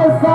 López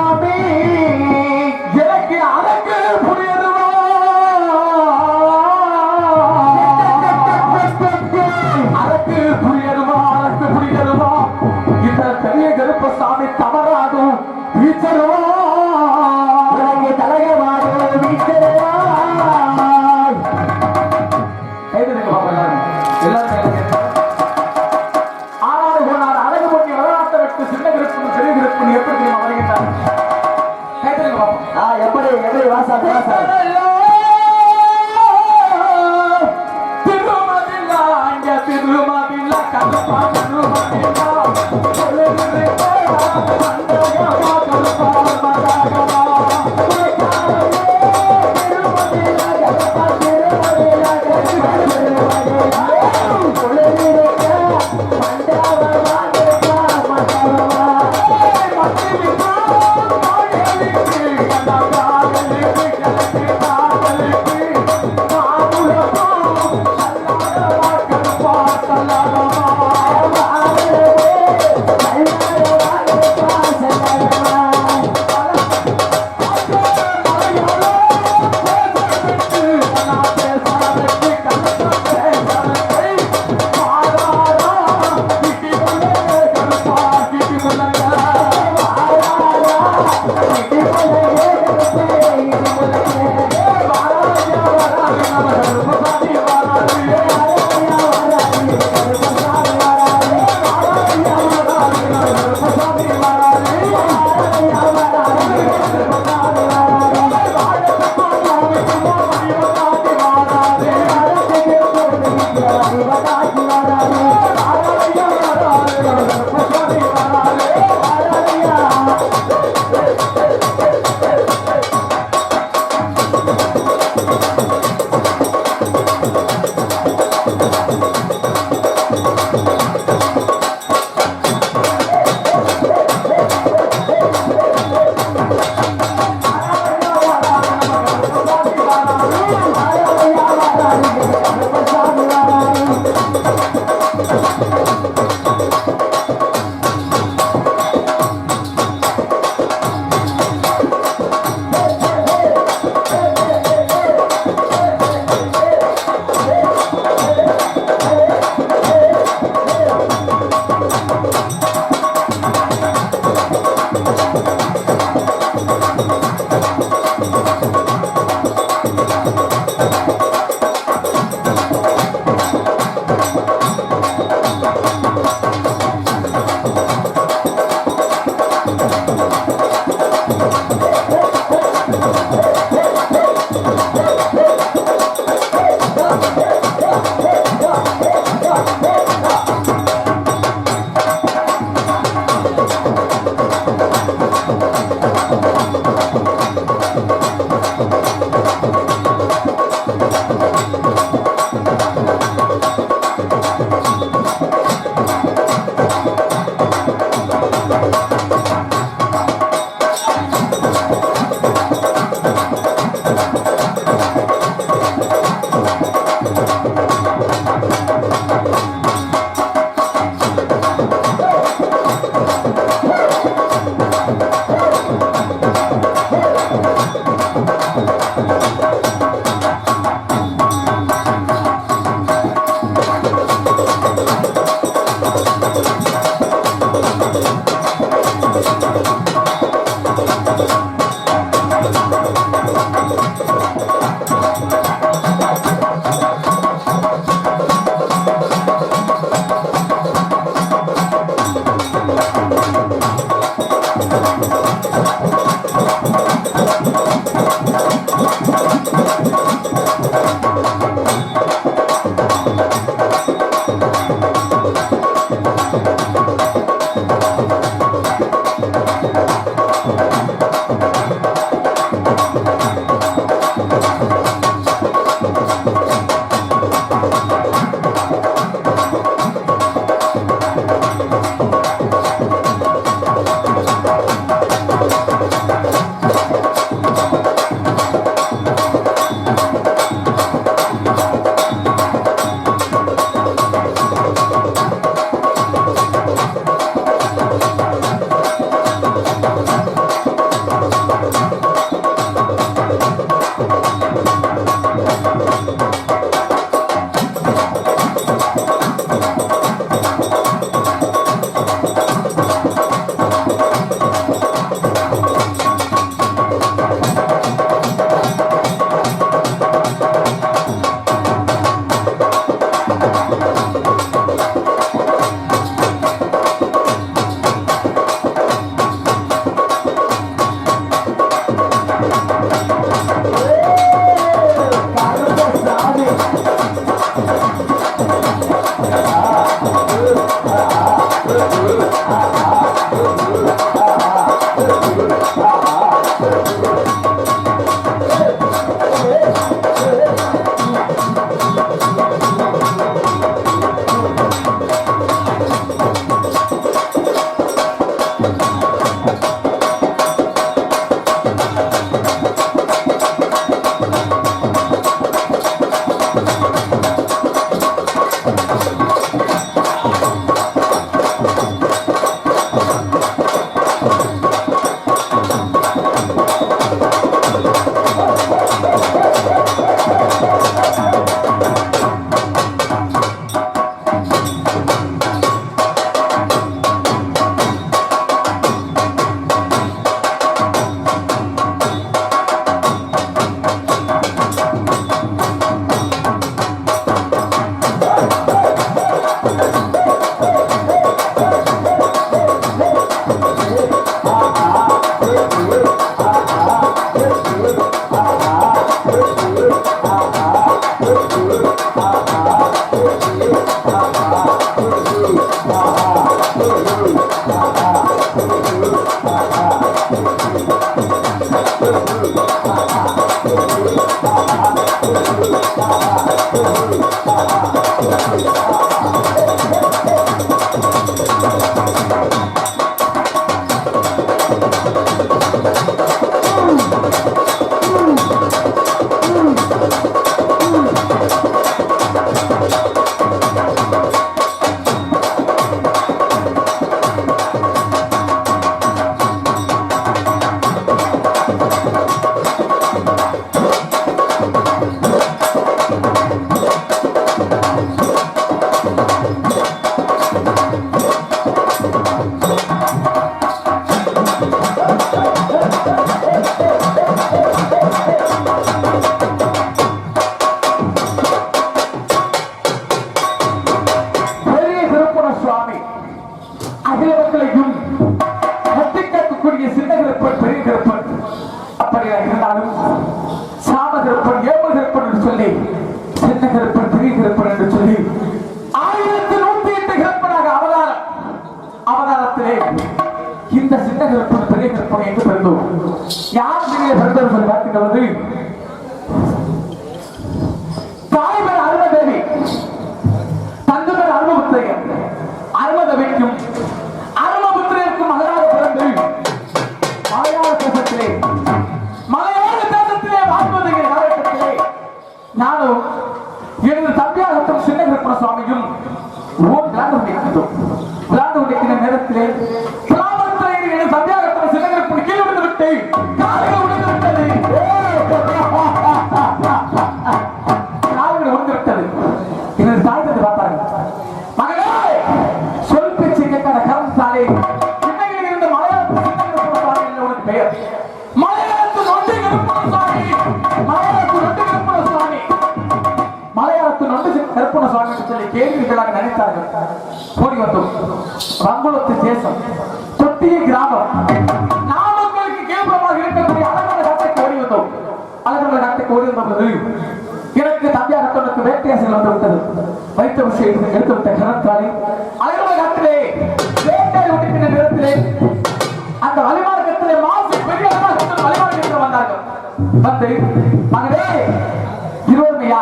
வீரபத்ம சுவாமியும் ஓர் விளாண்டு கொண்டிருக்கின்றோம் விளாண்டு கொண்டிருக்கிற நேரத்திலே ரங்குளத்து தேசம் தொட்டிய கிராமம். நாமங்களுக்கு கேள்வமாக இருக்கக்கூடிய அழகான காட்டைக்கு ஓடி வந்தோம். அழகான காட்டைக்கு ஓடி வந்த பொழுது எனக்கு தம்பியாக தனக்கு வேட்டையாசல் வந்து விட்டது. வைத்த விஷயம் எடுத்து விட்ட கரத்தாலே அழகான காட்டிலே வேட்டையை விட்டுக்கின்ற நேரத்திலே அந்த வழிமார்க்கத்திலே மாசு பெரிய வழிமார்க்கத்தில் வந்தார்கள். வந்து மகனே இருவருமையா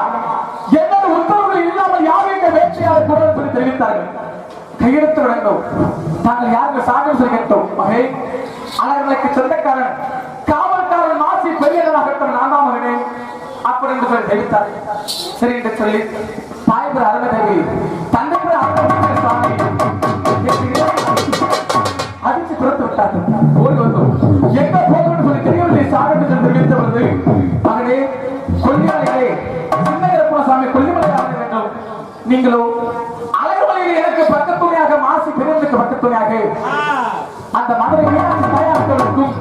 என்னது உத்தரவுகள் இல்லாமல் யாரும் இந்த வேட்டையாளர் கூட தெரிவித்தார்கள்? கையெழுத்து வேண்டும் தாங்கள் யாருக்கு சாகம் சொல்லி கேட்டோம் மகே அவர்களுக்கு சொந்தக்காரன் காவல்காரன் மாசி பெரியவராகட்டும் நான் தான் மகனே. அப்படி என்று சொல்லி தெரிவித்தார் சரி என்று சொல்லி தாய்புர அருணதேவி பிறந்தக்கு அந்த மதுரை மீனாட்சி தாயார்களுக்கும்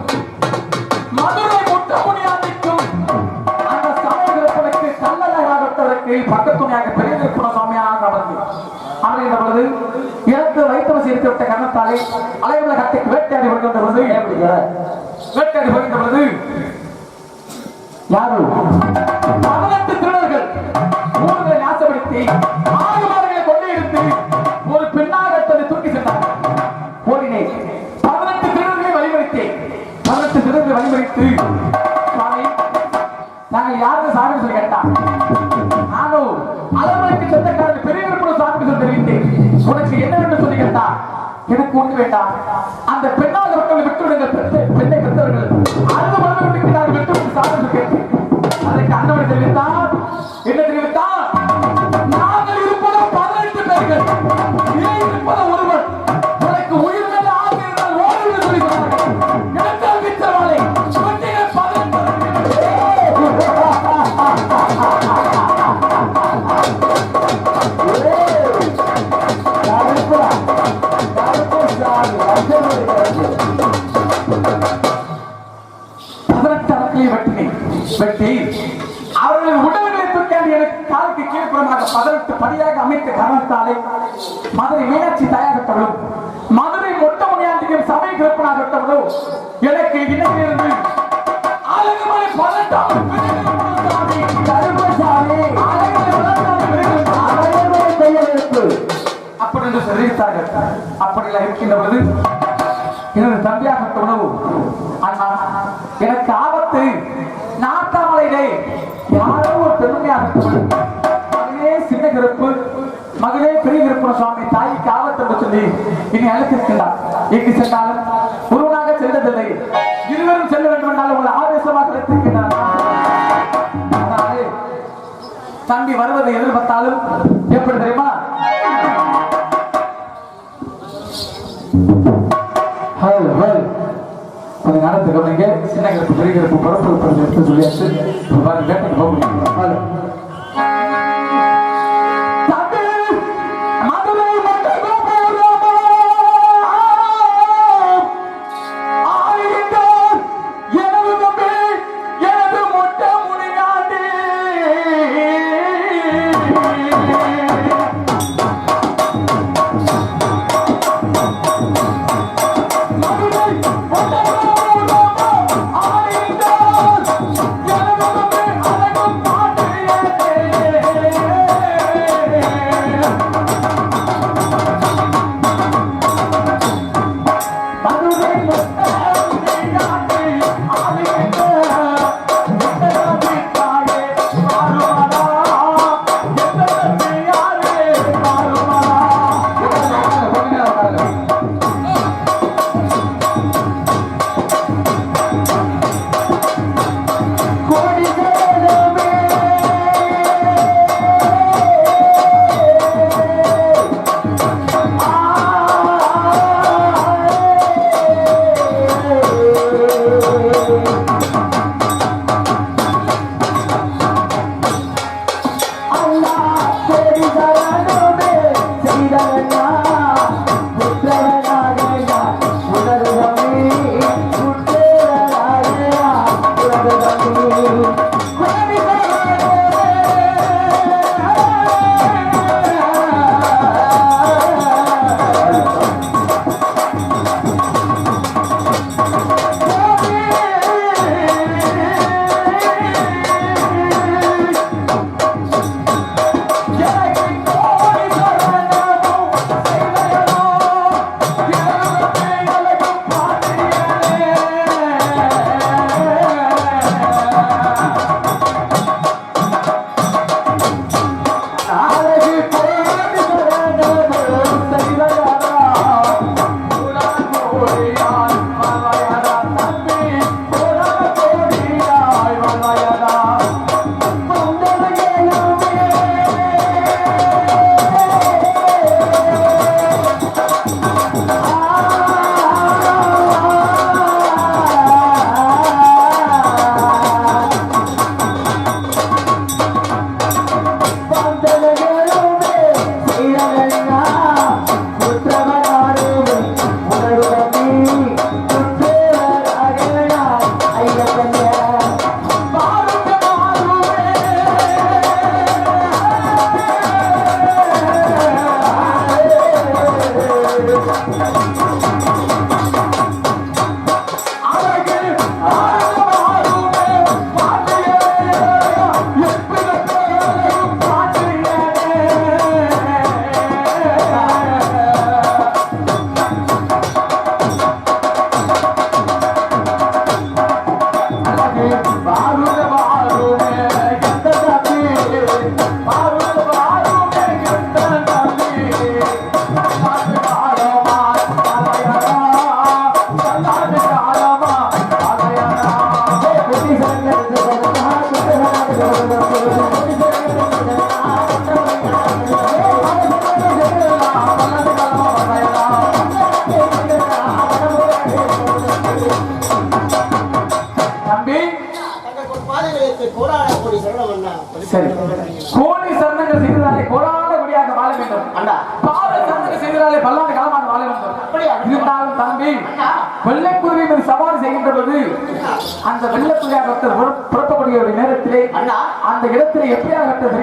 மதுரை முட்டமுனியாண்டிக்கும் அந்த சமயங்களுக்கு கல்லழகாகத்ததற்கு பக்கத்துணையாக பெரியகுண சுவாமியாக அமர்ந்து. அமர்கின்ற பொழுது இறந்து வைத்தவசி சேர்த்து விட்ட கண்ணத்தாலே அலைமலை கட்டைக்கு வேட்டையாடி வருகின்ற பொழுது ஏற்படுகிறார் பெண்ணாக பெண்ணை கத்தவர்கள் அழுது மனதை விட்டு நான் விட்டு விட்டு கேட்டேன் அதற்கு அண்ணவன் தெரிவித்தார் என்ன தெரிவித்தார் அமைத்த காரணத்தாலே மதுரை மீனாட்சி தயாரித்தவளும் மதுரை மொட்டை முனியாண்டியும் சபை கிழப்பனாகட்டவளும் எனக்கு இணையிலிருந்து அழகுமலை பதினெட்டாவது அப்படி என்று தெரிவித்தார்கள் இருக்கின்ற பொழுது எனது தம்பியாகட்ட உணவு அண்ணா எனக்கு ஆபத்து நாட்டாமலையிலே யாரோ ஒரு பெருமையாக சொல்லி இனி அழைத்திருக்கின்றார் எங்கு சென்றாலும் ஒருவனாக சென்றதில்லை. இருவரும் செல்ல வேண்டும் என்றால் உங்களை ஆவேசமாக அழைத்திருக்கின்றார் தம்பி வருவதை எதிர்பார்த்தாலும் எப்படி தெரியுமா? கொஞ்ச நேரத்துக்கு கவனிங்க. சின்ன கருப்பு பெரிய கருப்பு பரப்பு பரப்பு எடுத்து சொல்லியாச்சு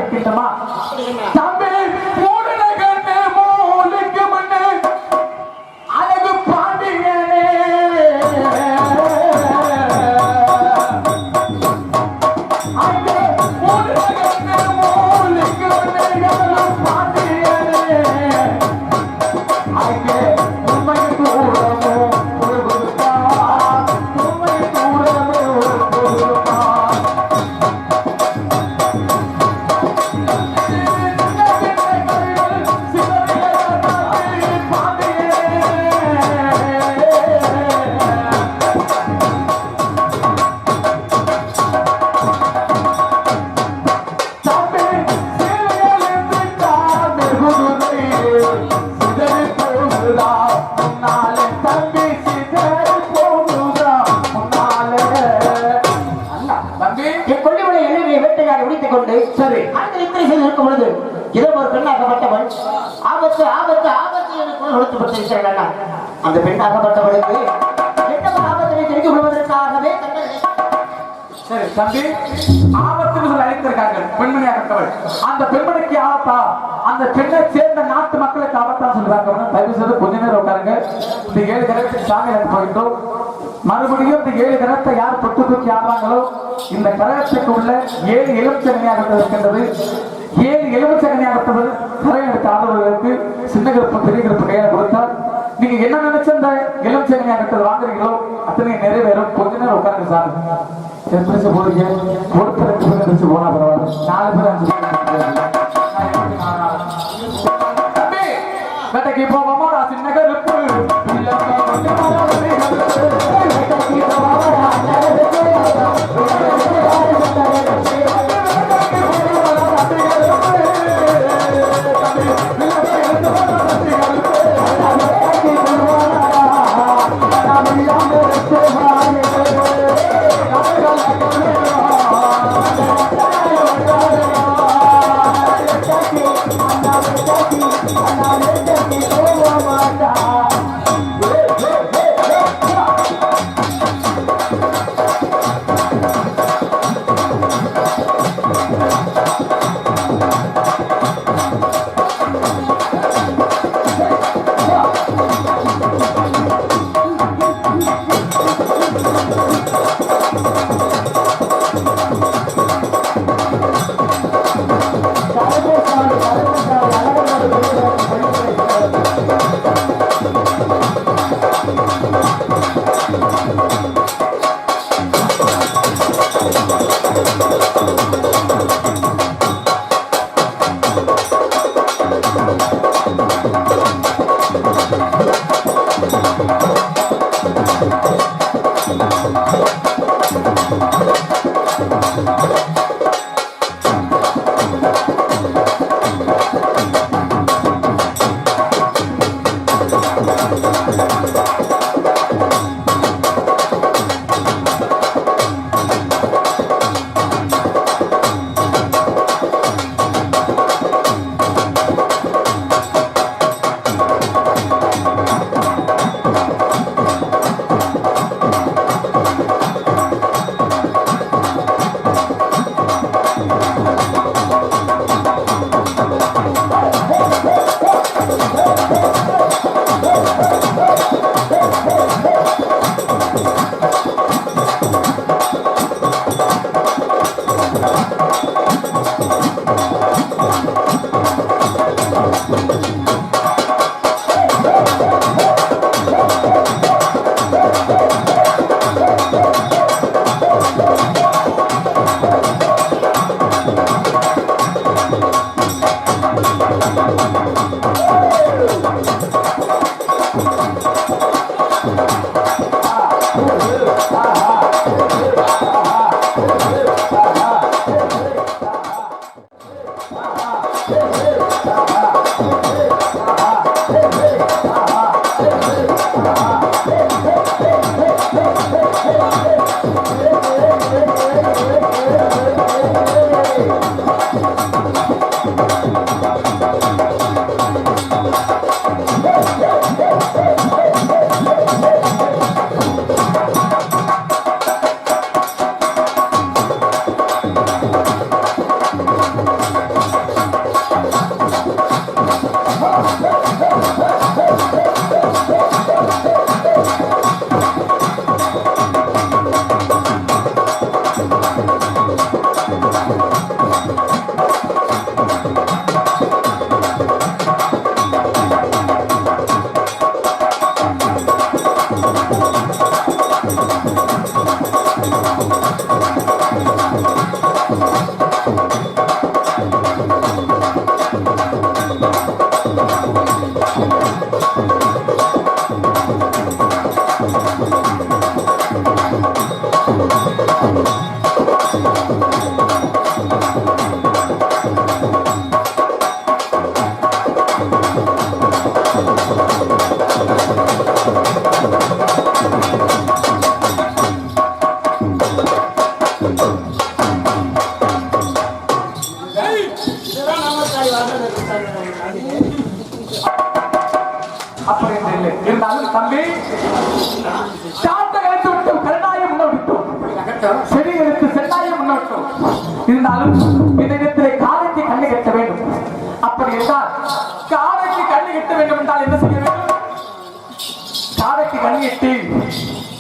எப்படியாகட்டும் கொல்லிமலை எல்லையை வேட்டையாடி முடித்துக் கொண்டு சரி. அந்த நித்திரை செய்து இருக்கும் பொழுது இதோ ஒரு ஆபத்து ஆபத்து ஆபத்து என்று குரல் கொடுத்துப்பட்டிருக்கிறாள் அந்த பெண்ணாக்கப்பட்டவளுக்கு எந்த ஆபத்தினை தெரிந்து கொள்வதற்காகவே சரி தம்பி ஆபத்து சொல்லி அழைத்திருக்காங்க இருக்கவள். அந்த பெண்மணிக்கு ஆபத்தா? அந்த பெண்ணை சேர்ந்த நாட்டு மக்களுக்கு ஆபத்தா சொல்றாங்க. தயவு செய்து கொஞ்ச நேரம் உட்காருங்க. இந்த ஏழு கிரகத்துக்கு சாமி எனக்கு போயிட்டோம் மறுபடியும் இந்த ஏழு கிரகத்தை யார் தொட்டு தூக்கி ஆடுறாங்களோ இந்த கிரகத்துக்கு உள்ள ஏழு எலுமிச்சகனியாகட்டம் இருக்கின்றது. ஏழு எலுமிச்சகனியாகட்டது கரை எடுத்த ஆதரவுகளுக்கு சின்ன கருப்பு பெரிய கருப்பு கையால் கொடுத்தால் நீங்க என்ன நினைச்ச இந்த எலுமிச்சகனியாகட்டது வாங்குறீங்களோ அத்தனை நிறைவேறும். கொஞ்ச நேரம் உட்காருங்க சாமி. எத்தனை போறீங்க ஒருத்தர் பேர் போனா பரவாயில்ல நாலு பேர் அஞ்சு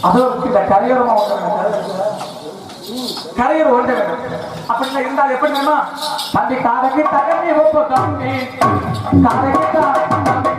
அதோ இந்த கரையோரமா கரையோர் ஓட அப்படின்னா இருந்தால் எப்படி வேணும்? தம்பி காரைக்கு தகவல் காரைக்கு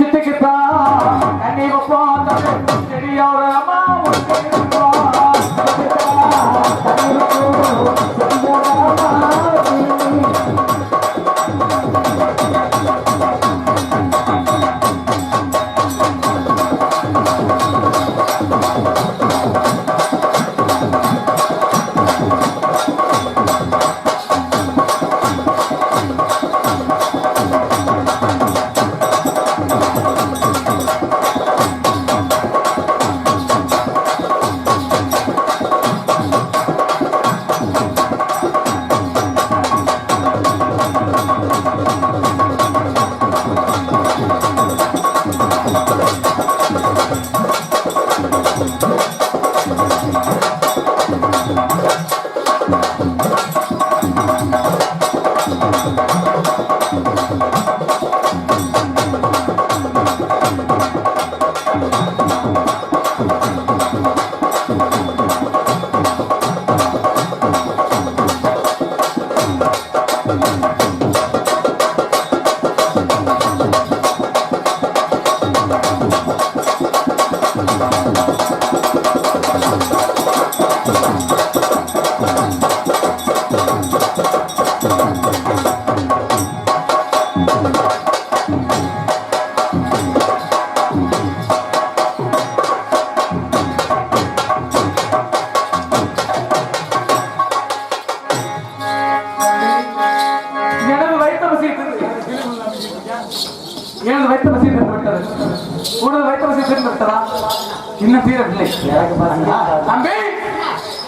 Take it down. And even if I'm not going to take it.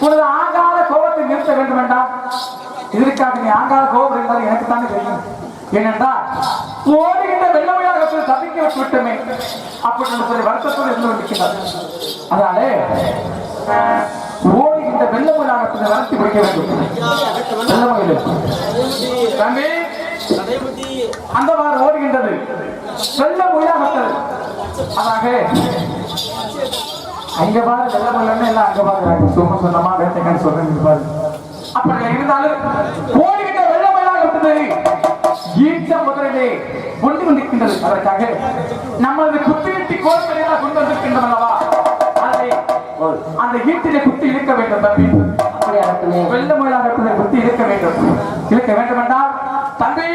உனது ஆங்கால கோபத்தை நிறுத்த வேண்டும் என்றால் இதற்காக நீ ஆங்கால கோபம் இருந்தால் எனக்கு தானே தெரியும். ஏனென்றால் ஓடுகின்ற வெள்ளமையாக தப்பிக்க வச்சு விட்டமே அப்படி சொல்லி வருத்தத்தோடு இருந்து கொண்டிருக்கிறார். அதனாலே ஓடுகின்ற வெள்ளமையாக வளர்த்தி பிடிக்க வேண்டும். வெள்ளமையில் தம்பி அந்த மாதிரி ஓடுகின்றது. வெள்ள முயலாகத்தது அதாக அங்க பாரு வெள்ள முயலன்னு எல்லாம் அங்க பாக்குறாங்க. சும்மா சொன்னமா வேட்டைக்கான்னு சொல்றேன் பாரு. அப்படி இருந்தாலும் ஓடுகின்ற வெள்ள முயலாகத்தது ஈட்ட முதலிலே கொண்டு வந்திருக்கின்றது. அதற்காக நம்மளது குத்தி வெட்டி கோர்த்தலையாக கொண்டு வந்திருக்கின்றோம் அல்லவா? அந்த ஈட்டிலே குத்தி இழுக்க வேண்டும் தம்பி. வெள்ள முயலாக குத்தி இழுக்க வேண்டும். இழுக்க வேண்டும் என்றால் தம்பி